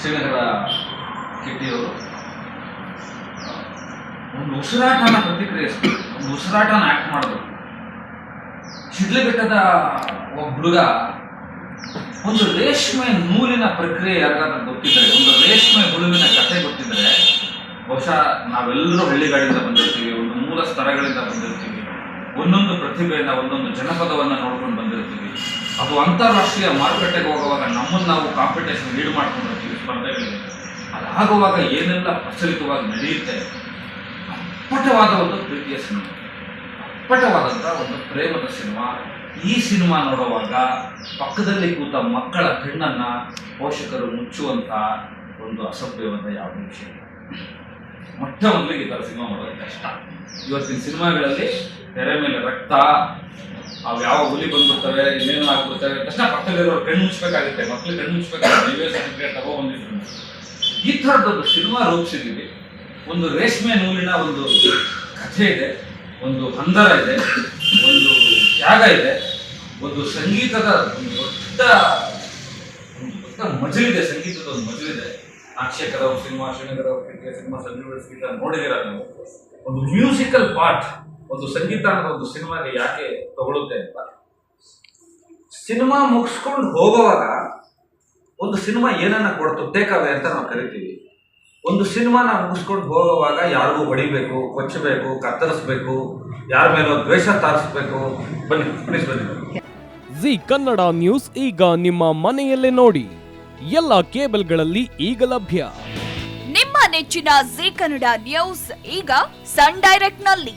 ಶ್ರೀನಗರ ಕಿಟ್ಟಿಯವರು ಒಂದು ಉಸಿರಾಟನ ಪ್ರತಿಕ್ರಿಯೆ ಒಂದು ಉಸಿರಾಟನ ಆಕ್ಟ್ ಮಾಡಬೇಕು ಶಿಡ್ಲಘಟ್ಟದ ಒಬ್ಬ ಹುಡುಗ ಒಂದು ರೇಷ್ಮೆ ನೂಲಿನ ಪ್ರಕ್ರಿಯೆ ಯಾರಿಗಾದ್ರೂ ಗೊತ್ತಿದ್ರೆ, ಒಂದು ರೇಷ್ಮೆ ಹುಳುವಿನ ಕಥೆ ಗೊತ್ತಿದ್ರೆ, ಬಹುಶಃ ನಾವೆಲ್ಲರೂ ಹಳ್ಳಿಗಳಿಂದ ಬಂದಿರ್ತೀವಿ, ಒಂದು ಮೂಲ ಸ್ತರಗಳಿಂದ ಬಂದಿರ್ತೀವಿ, ಒಂದೊಂದು ಪ್ರತಿಭೆಯಿಂದ ಒಂದೊಂದು ಜನಪದವನ್ನು ನೋಡ್ಕೊಂಡು ಬಂದಿರ್ತೀವಿ. ಅದು ಅಂತಾರಾಷ್ಟ್ರೀಯ ಮಾರುಕಟ್ಟೆಗೆ ಹೋಗುವಾಗ ನಮ್ಮನ್ನು ನಾವು ಕಾಂಪಿಟೇಷನ್ ಲೀಡ್ ಮಾಡ್ಕೊಂಡು ಹೋಗ್ತೀವಿ ಸ್ಪರ್ಧೆಗಳಿಗೆ. ಅದಾಗುವಾಗ ಏನೆಲ್ಲ ಪ್ರಚಲಿತವಾಗಿ ನಡೆಯುತ್ತೆ? ಅಪ್ಪಟವಾದ ಒಂದು ಪ್ರೀತಿಯ ಸಿನಿಮಾ. ಅಪ್ಪಟವಾದಂಥ ಒಂದು ಪ್ರೇಮದ ಸಿನಿಮಾ. ಈ ಸಿನಿಮಾ ನೋಡುವಾಗ ಪಕ್ಕದಲ್ಲಿ ಕೂತ ಮಕ್ಕಳ ಕಣ್ಣನ್ನು ಪೋಷಕರು ಮುಚ್ಚುವಂಥ ಒಂದು ಅಸಭ್ಯವಾದ ಯಾವುದೇ ವಿಷಯ. ಮೊಟ್ಟ ಮೊದಲಿಗೆ ಈ ಥರ ಸಿನಿಮಾ ಮಾಡೋದು ಕಷ್ಟ. ಇವತ್ತಿನ ಸಿನಿಮಾಗಳಲ್ಲಿ ತೆರೆ ಮೇಲೆ ರಕ್ತ ಅವು ಯಾವ ಹುಲಿ ಬಂದ್ಬಿಡ್ತವೆ, ಇನ್ನೇನು ಆಗ್ಬಿಡ್ತವೆ ತಕ್ಷಣ ಪಕ್ಕದಲ್ಲಿರೋರು ಕಣ್ಣು ಮುಚ್ಚಬೇಕಾಗುತ್ತೆ ಮಕ್ಕಳು ಕಣ್ಣು ಮುಚ್ಚಬೇಕಾಗುತ್ತೆ ನೀವೇ ಸರ್ಟಿಫಿಕೇಟ್ ತಗೋ ಬಂದಿದ್ರು. ಈ ಥರದ್ದೊಂದು ಸಿನಿಮಾ ರೂಪಿಸಿದ್ದೀವಿ. ಒಂದು ರೇಷ್ಮೆ ನೂಲಿನ ಒಂದು ಕಥೆ ಇದೆ, ಒಂದು ಹಂದರ ಇದೆ, ಒಂದು ತ್ಯಾಗ ಇದೆ, ಒಂದು ಸಂಗೀತದ ಒಂದು ದೊಡ್ಡ ದೊಡ್ಡ ಮಜಲಿದೆ ಸಂಗೀತದ ಒಂದು ಮಜಲಿದೆ ನಾಕ್ಷಕರ ಸಿನಿಮಾ ಶ್ರೀನಗರ ಸಿನಿಮಾ ಸಂಜೀವ ಗೀತ ನೋಡಿದಿರ ನಾವು? ಒಂದು ಮ್ಯೂಸಿಕಲ್ ಪಾರ್ಟ್. ಒಂದು ಸಂಗೀತ ಅನ್ನೋ ಒಂದು ಸಿನಿಮಾಗೆ ಯಾಕೆ ತಗೊಳುತ್ತೆ ಅಂತ? ಸಿನಿಮಾ ಮುಗಿಸ್ಕೊಂಡು ಹೋಗುವಾಗ ಒಂದು ಸಿನಿಮಾ ಏನನ್ನ ಕೊಡ್ತು ಅವೇ ಅಂತ ನಾವು ಕರಿತೀವಿ. ಒಂದು ಸಿನಿಮಾ ನಾವು ಮುಗಿಸ್ಕೊಂಡು ಹೋಗುವಾಗ ಯಾರಿಗೂ ಹೊಡಿಬೇಕು ಕೊಚ್ಚಬೇಕು ಕತ್ತರಿಸ್ಬೇಕು ಯಾರ ಮೇಲೋ ದ್ವೇಷ ತಾರಿಸ್ಬೇಕು ಬನ್ನಿ ಪ್ಲೀಸ್ ಬನ್ನಿ. ಜಿ ಕನ್ನಡ ನ್ಯೂಸ್ ಈಗ ನಿಮ್ಮ ಮನೆಯಲ್ಲೇ ನೋಡಿ. ಎಲ್ಲ ಕೇಬಲ್ಗಳಲ್ಲಿ ಈಗ ಲಭ್ಯ. ನಿಮ್ಮ ನೆಚ್ಚಿನ ಜಿ ಕನ್ನಡ ನ್ಯೂಸ್ ಈಗ ಸನ್ ಡೈರೆಕ್ಟ್ನಲ್ಲಿ